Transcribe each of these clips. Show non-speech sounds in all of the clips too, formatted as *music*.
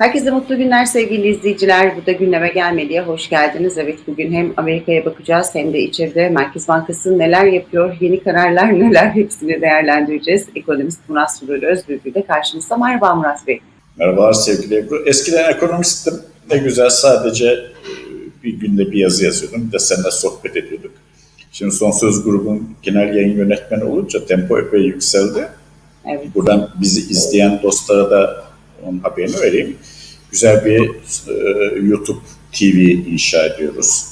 Herkese mutlu günler sevgili izleyiciler. Bu da gündeme gelmeliye hoş geldiniz. Evet bugün hem Amerika'ya bakacağız hem de içeride Merkez Bankası neler yapıyor, yeni kararlar *laughs* neler hepsini değerlendireceğiz. Ekonomist Murat Surur Özbürgü de karşımızda. Merhaba Murat Bey. Merhabalar sevgili Ebru. Eskiden ekonomistim. Ne güzel sadece e, bir günde bir yazı yazıyordum. Bir de seninle sohbet ediyorduk. Şimdi Son Söz grubun genel yayın yönetmeni olunca tempo epey yükseldi. Evet. Buradan bizi izleyen dostlara da onun haberini vereyim. Güzel bir e, YouTube TV inşa ediyoruz.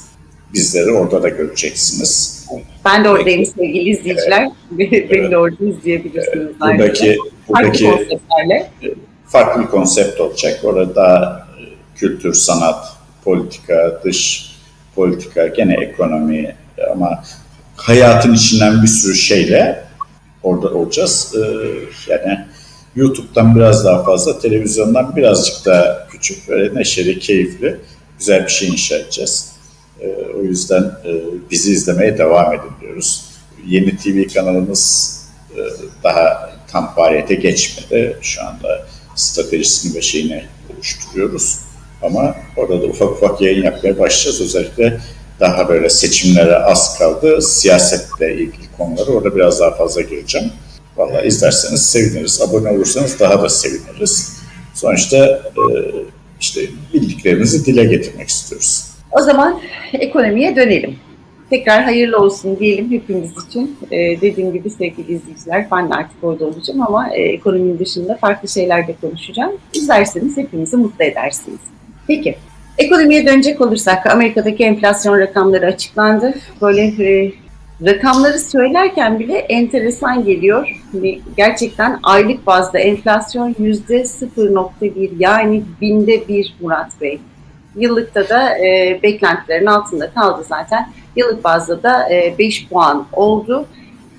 Bizleri orada da göreceksiniz. Ben de oradayım sevgili izleyiciler. Beni de orada izleyebilirsiniz. ayrıca. Buradaki, Farklı buradaki konseptlerle. farklı bir konsept olacak. Orada e, kültür, sanat, politika, dış politika, gene ekonomi ama hayatın içinden bir sürü şeyle orada olacağız. Ee, yani YouTube'dan biraz daha fazla, televizyondan birazcık daha küçük, böyle neşeli, keyifli, güzel bir şey inşa edeceğiz. Ee, o yüzden e, bizi izlemeye devam edin diyoruz. Yeni TV kanalımız e, daha tam faaliyete geçmedi. Şu anda stratejisini ve şeyini oluşturuyoruz. Ama orada da ufak ufak yayın yapmaya başlayacağız. Özellikle daha böyle seçimlere az kaldı. Siyasetle ilgili konuları orada biraz daha fazla gireceğim. Vallahi izlerseniz seviniriz. Abone olursanız daha da seviniriz. Sonuçta e, işte bildiklerimizi dile getirmek istiyoruz. O zaman ekonomiye dönelim. Tekrar hayırlı olsun diyelim hepimiz için. Ee, dediğim gibi sevgili izleyiciler ben de artık orada olacağım ama e, ekonominin dışında farklı şeyler de konuşacağım. İzlerseniz hepimizi mutlu edersiniz. Peki, ekonomiye dönecek olursak Amerika'daki enflasyon rakamları açıklandı. Böyle e, rakamları söylerken bile enteresan geliyor. Hani gerçekten aylık bazda enflasyon yüzde 0.1 yani binde bir Murat Bey. Yıllıkta da e, beklentilerin altında kaldı zaten. Yıllık bazda da e, 5 puan oldu.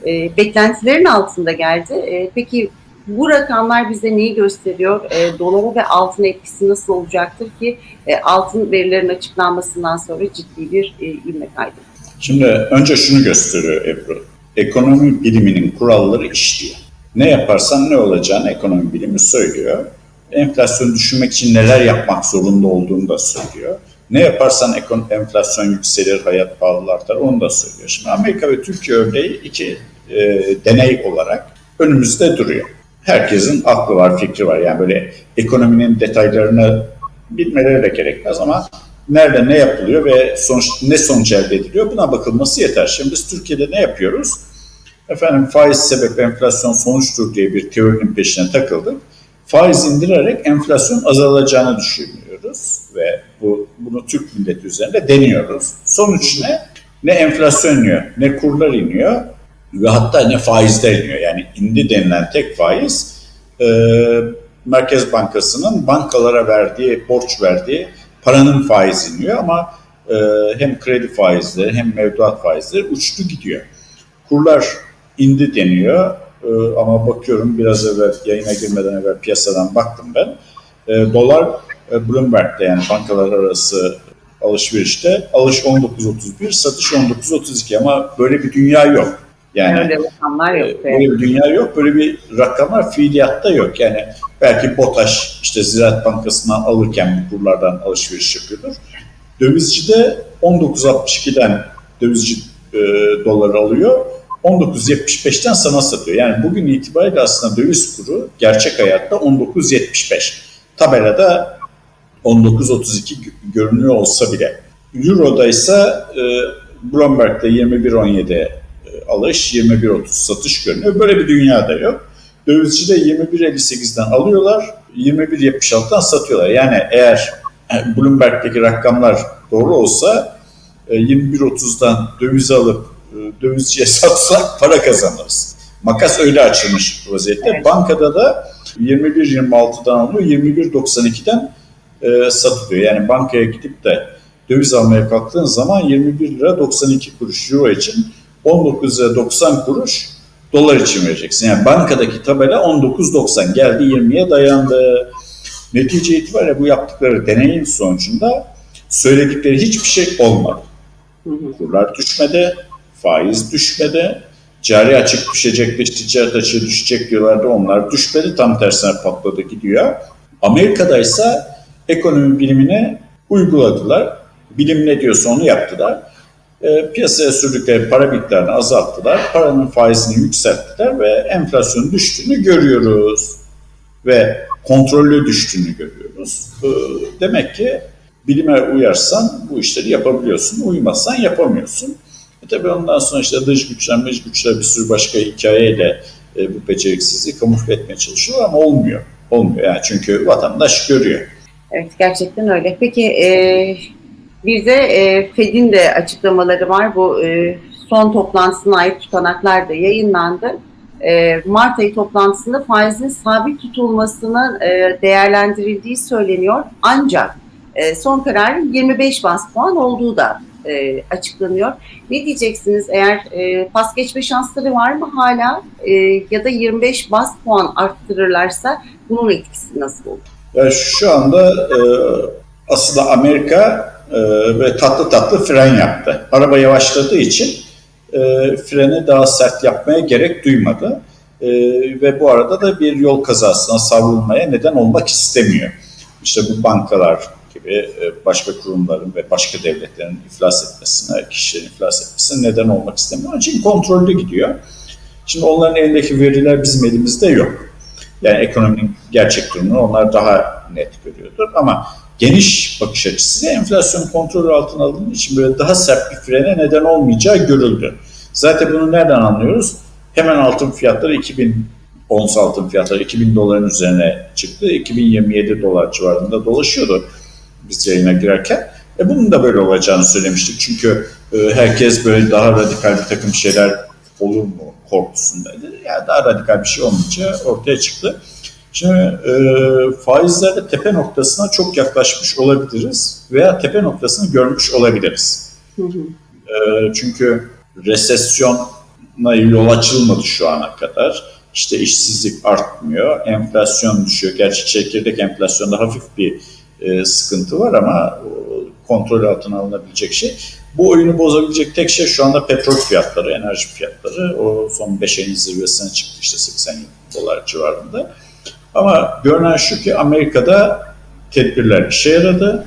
E, beklentilerin altında geldi. E, peki bu rakamlar bize neyi gösteriyor? E, dolara ve altın etkisi nasıl olacaktır ki e, altın verilerin açıklanmasından sonra ciddi bir e, ivme kaydı. Şimdi önce şunu gösteriyor Ebru. Ekonomi biliminin kuralları işliyor. Ne yaparsan ne olacağını ekonomi bilimi söylüyor. Enflasyonu düşürmek için neler yapmak zorunda olduğunu da söylüyor. Ne yaparsan enflasyon yükselir, hayat pahalı artar onu da söylüyor. Şimdi Amerika ve Türkiye örneği iki e, deney olarak önümüzde duruyor. Herkesin aklı var, fikri var. Yani böyle ekonominin detaylarını bilmeleri de gerekmez ama nerede ne yapılıyor ve sonuç, ne sonuç elde ediliyor buna bakılması yeter. Şimdi biz Türkiye'de ne yapıyoruz? Efendim faiz sebep enflasyon sonuçtur diye bir teorinin peşine takıldık. Faiz indirerek enflasyon azalacağını düşünüyoruz ve bu bunu Türk milleti üzerinde deniyoruz. Sonuç ne? Ne enflasyon iniyor, ne kurlar iniyor ve hatta ne faizler iniyor. Yani indi denilen tek faiz e, Merkez Bankası'nın bankalara verdiği, borç verdiği paranın faizi iniyor ama e, hem kredi faizleri hem mevduat faizleri uçtu gidiyor. Kurlar indi deniyor e, ama bakıyorum biraz evvel yayına girmeden evvel piyasadan baktım ben. E, dolar e, Bloomberg'de yani bankalar arası alışverişte alış 19.31 satış 19.32 ama böyle bir dünya yok. Yani Öyle rakamlar yok. ee, Böyle bir dünya yok, böyle bir rakamlar fiiliyatta yok. Yani belki BOTAŞ işte Ziraat Bankası'ndan alırken bu kurlardan alışveriş yapıyordur. Dövizcide 19.62'den dövizci e, dolar alıyor, 19.75'ten sana satıyor. Yani bugün itibariyle aslında döviz kuru gerçek hayatta 19.75. Tabelada 19.32 görünüyor olsa bile. Euro'da ise e, Bloomberg'de 21.17 alış, 21.30 satış görünüyor. Böyle bir dünyada yok. Dövizci de 21.58'den alıyorlar, 21.76'dan satıyorlar. Yani eğer Bloomberg'deki rakamlar doğru olsa 21.30'dan döviz alıp dövizciye *laughs* satsak para kazanırız. Makas öyle açılmış vaziyette. Evet. Bankada da 21.26'dan alıyor, 21.92'den e, satılıyor. Yani bankaya gidip de döviz almaya kalktığın zaman 21 lira 92 kuruş euro için 19 lira 90 kuruş dolar için vereceksin. Yani bankadaki tabela 19.90 geldi 20'ye dayandı. Netice itibariyle bu yaptıkları deneyin sonucunda söyledikleri hiçbir şey olmadı. Kurlar düşmedi, faiz düşmedi, cari açık düşecek, dış ticaret açığı düşecek diyorlardı onlar düşmedi. Tam tersine patladı gidiyor. Amerika'da ise ekonomi bilimini uyguladılar. Bilim ne diyorsa onu yaptılar. E, piyasaya sürdükleri para miktarını azalttılar. Paranın faizini yükselttiler ve enflasyonun düştüğünü görüyoruz. Ve kontrollü düştüğünü görüyoruz. E, demek ki bilime uyarsan bu işleri yapabiliyorsun. Uymazsan yapamıyorsun. E tabii ondan sonra işte dış güçler, dış güçler bir sürü başka hikayeyle e, bu beceriksizliği kamufle etmeye çalışıyorlar ama olmuyor. Olmuyor yani çünkü vatandaş görüyor. Evet gerçekten öyle. Peki e, bir de e, Fed'in de açıklamaları var. Bu e, son toplantısına ait tutanaklar da yayınlandı. E, Mart ayı toplantısında faizin sabit tutulmasının e, değerlendirildiği söyleniyor. Ancak e, son kararın 25 bas puan olduğu da e, açıklanıyor. Ne diyeceksiniz eğer e, pas geçme şansları var mı hala e, ya da 25 bas puan arttırırlarsa bunun etkisi nasıl olur? Yani şu anda e, aslında Amerika e, ve tatlı tatlı fren yaptı. Araba yavaşladığı için e, freni daha sert yapmaya gerek duymadı. E, ve bu arada da bir yol kazasına savrulmaya neden olmak istemiyor. İşte bu bankalar gibi e, başka kurumların ve başka devletlerin iflas etmesine, kişilerin iflas etmesine neden olmak istemiyor. Onun için kontrollü gidiyor. Şimdi onların elindeki veriler bizim elimizde yok. Yani ekonominin gerçek durumunu onlar daha net görüyordur. Ama geniş bakış açısıyla enflasyon kontrol altına alındığı için böyle daha sert bir frene neden olmayacağı görüldü. Zaten bunu nereden anlıyoruz? Hemen altın fiyatları 2000 ons altın fiyatları 2000 doların üzerine çıktı. 2027 dolar civarında dolaşıyordu biz yayına girerken. E bunun da böyle olacağını söylemiştik. Çünkü e, herkes böyle daha radikal bir takım şeyler olur mu korkusundaydı. Yani daha radikal bir şey olmayınca ortaya çıktı. Şimdi e, faizlerde tepe noktasına çok yaklaşmış olabiliriz veya tepe noktasını görmüş olabiliriz. Hı hı. E, çünkü resesyona yol açılmadı şu ana kadar. İşte işsizlik artmıyor, enflasyon düşüyor. Gerçi çekirdek enflasyonda hafif bir e, sıkıntı var ama kontrol altına alınabilecek şey. Bu oyunu bozabilecek tek şey şu anda petrol fiyatları, enerji fiyatları. O son 5 ayın zirvesine çıktı işte 80 dolar civarında. Ama görünen şu ki Amerika'da tedbirler işe yaradı,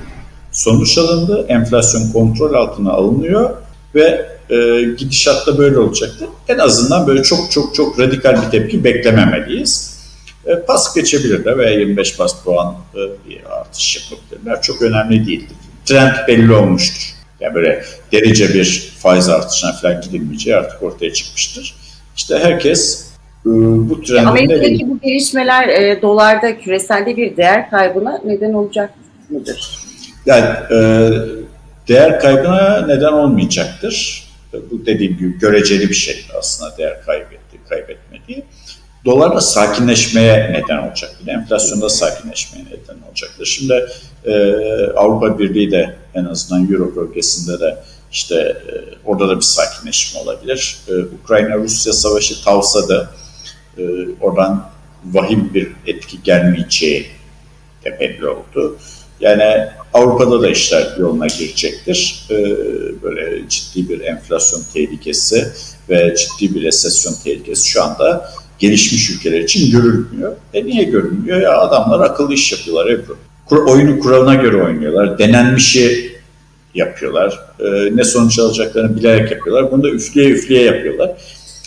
sonuç alındı, enflasyon kontrol altına alınıyor ve e, gidişatta böyle olacaktır. En azından böyle çok çok çok radikal bir tepki beklememeliyiz. E, pas geçebilirler veya 25 bas puan e, bir artış yapabilirler. Çok önemli değildir. Trend belli olmuştur. Yani böyle derece bir faiz artışına falan gidilmeyeceği artık ortaya çıkmıştır. İşte herkes bu trendin Amerika'daki bu gelişmeler e, dolarda küreselde bir değer kaybına neden olacak mıdır? Yani e, değer kaybına neden olmayacaktır. Bu dediğim gibi göreceli bir şey aslında değer kaybetti, kaybetmediği. Dolar da sakinleşmeye neden olacaktır. Enflasyonda sakinleşmeye neden olacaktır. Şimdi e, Avrupa Birliği de en azından Euro bölgesinde de işte e, orada da bir sakinleşme olabilir. E, Ukrayna-Rusya savaşı tavsadı. E, oradan vahim bir etki gelmeyeceği de belli oldu. Yani Avrupa'da da işler yoluna girecektir. E, böyle ciddi bir enflasyon tehlikesi ve ciddi bir resesyon tehlikesi şu anda gelişmiş ülkeler için görülmüyor. E niye görülmüyor? Ya adamlar akıllı iş yapıyorlar Ebru. Kur, oyunu kuralına göre oynuyorlar. Denenmişi yapıyorlar. E, ne sonuç alacaklarını bilerek yapıyorlar. Bunu da üfleye üfleye yapıyorlar.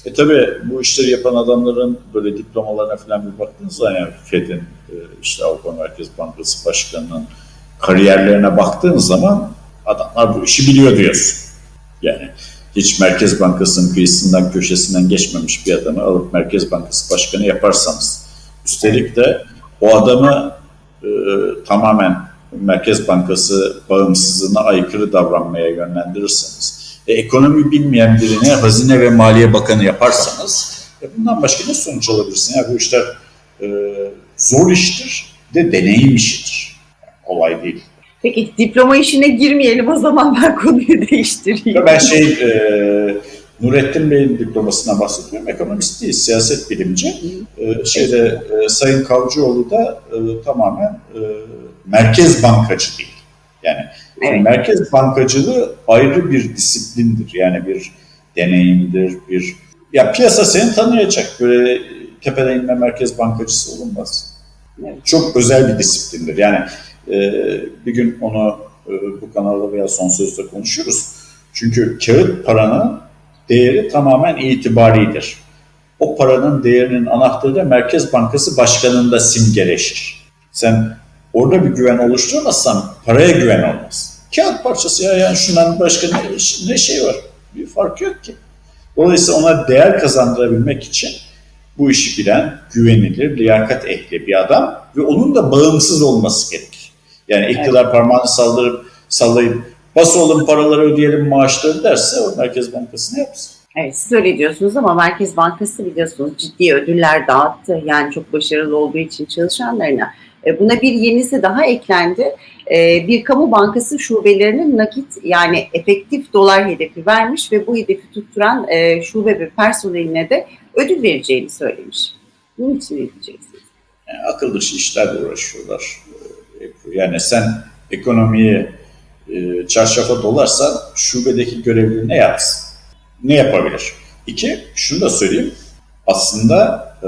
E tabi bu işleri yapan adamların böyle diplomalarına falan bir baktığınız zaman yani Fed'in, e, işte Avrupa Merkez Bankası Başkanı'nın kariyerlerine baktığınız zaman adamlar bu işi biliyor diyorsun. Yani hiç Merkez Bankası'nın kıyısından köşesinden geçmemiş bir adamı alıp Merkez Bankası Başkanı yaparsanız, üstelik de o adamı e, tamamen Merkez Bankası bağımsızlığına aykırı davranmaya yönlendirirseniz, e, ekonomi bilmeyen birini Hazine ve Maliye Bakanı yaparsanız, e, bundan başka ne sonuç alabilirsin? Yani bu işler e, zor iştir, de deneyim işidir. Yani kolay değil. Peki diploma işine girmeyelim o zaman ben konuyu değiştireyim. Ben şey e, Nurettin Bey'in diplomasına bahsediyorum. Ekonomist değil, siyaset bilimci. E, şeyde e, Sayın Kavcıoğlu da e, tamamen e, merkez bankacı değil. Yani Evet. merkez bankacılığı ayrı bir disiplindir. Yani bir deneyimdir, bir ya piyasa seni tanıyacak. Böyle tepeden inme merkez bankacısı olunmaz. Evet. Çok özel bir disiplindir. Yani Ee, bir gün onu e, bu kanalda veya son sözde konuşuruz. Çünkü kağıt paranın değeri tamamen itibaridir. O paranın değerinin anahtarı da Merkez Bankası Başkanı'nda simgeleşir. Sen orada bir güven oluşturamazsan paraya güven olmaz. Kağıt parçası ya yani şundan başka ne, ne şey var? Bir fark yok ki. Dolayısıyla ona değer kazandırabilmek için bu işi bilen, güvenilir, liyakat ehli bir adam ve onun da bağımsız olması gerekir. Yani iktidar parmağını saldırıp sallayıp bas oğlum paraları ödeyelim maaşları derse o Merkez Bankası ne yapsın? Evet siz öyle diyorsunuz ama Merkez Bankası biliyorsunuz ciddi ödüller dağıttı. Yani çok başarılı olduğu için çalışanlarına. E, Buna bir yenisi daha eklendi. E, Bir kamu bankası şubelerinin nakit yani efektif dolar hedefi vermiş ve bu hedefi tutturan e, şube ve personeline de ödül vereceğini söylemiş. Bunun için ne diyeceksiniz? Yani akıl dışı işlerle uğraşıyorlar. Yani sen ekonomiyi çarşafa dolarsan şubedeki görevli ne yapsın? Ne yapabilir? İki, şunu da söyleyeyim. Aslında e,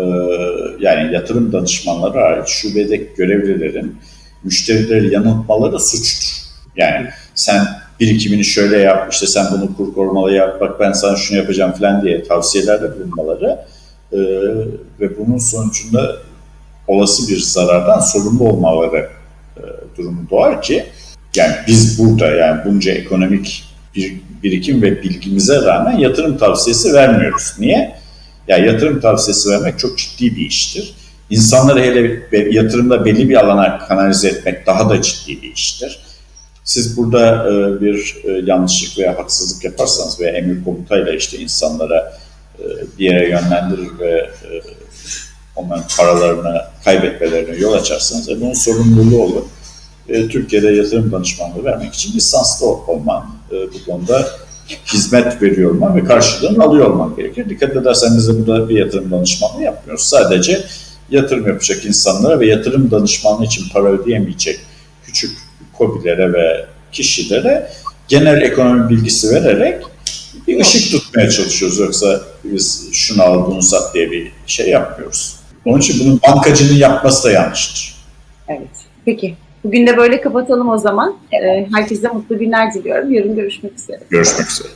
yani yatırım danışmanları hariç şubedeki görevlilerin müşterileri yanıltmaları suçtur. Yani sen birikimini şöyle yap, işte sen bunu kur korumalı yap, bak ben sana şunu yapacağım falan diye tavsiyelerde bulunmaları e, ve bunun sonucunda olası bir zarardan sorumlu olmaları e, durumu doğar ki yani biz burada yani bunca ekonomik bir birikim ve bilgimize rağmen yatırım tavsiyesi vermiyoruz. Niye? Ya yatırım tavsiyesi vermek çok ciddi bir iştir. İnsanları hele yatırımda belli bir alana kanalize etmek daha da ciddi bir iştir. Siz burada e, bir e, yanlışlık veya haksızlık yaparsanız veya emir komutayla işte insanlara e, bir yere yönlendirir ve onların paralarını kaybetmelerine yol açarsanız e, bunun sorumluluğu olur. Türkiye'de yatırım danışmanlığı vermek için lisanslı olman, bu konuda hizmet veriyor olman ve karşılığını alıyor olman gerekir. Dikkat edersen biz de burada bir yatırım danışmanlığı yapmıyoruz. Sadece yatırım yapacak insanlara ve yatırım danışmanlığı için para ödeyemeyecek küçük kobilere ve kişilere genel ekonomi bilgisi vererek bir ışık tutmaya çalışıyoruz. Yoksa biz şunu al bunu sat diye bir şey yapmıyoruz. Onun için bunun bankacının yapması da yanlıştır. Evet. Peki. Bugün de böyle kapatalım o zaman. E, Herkese mutlu günler diliyorum. Yarın görüşmek üzere. Görüşmek üzere.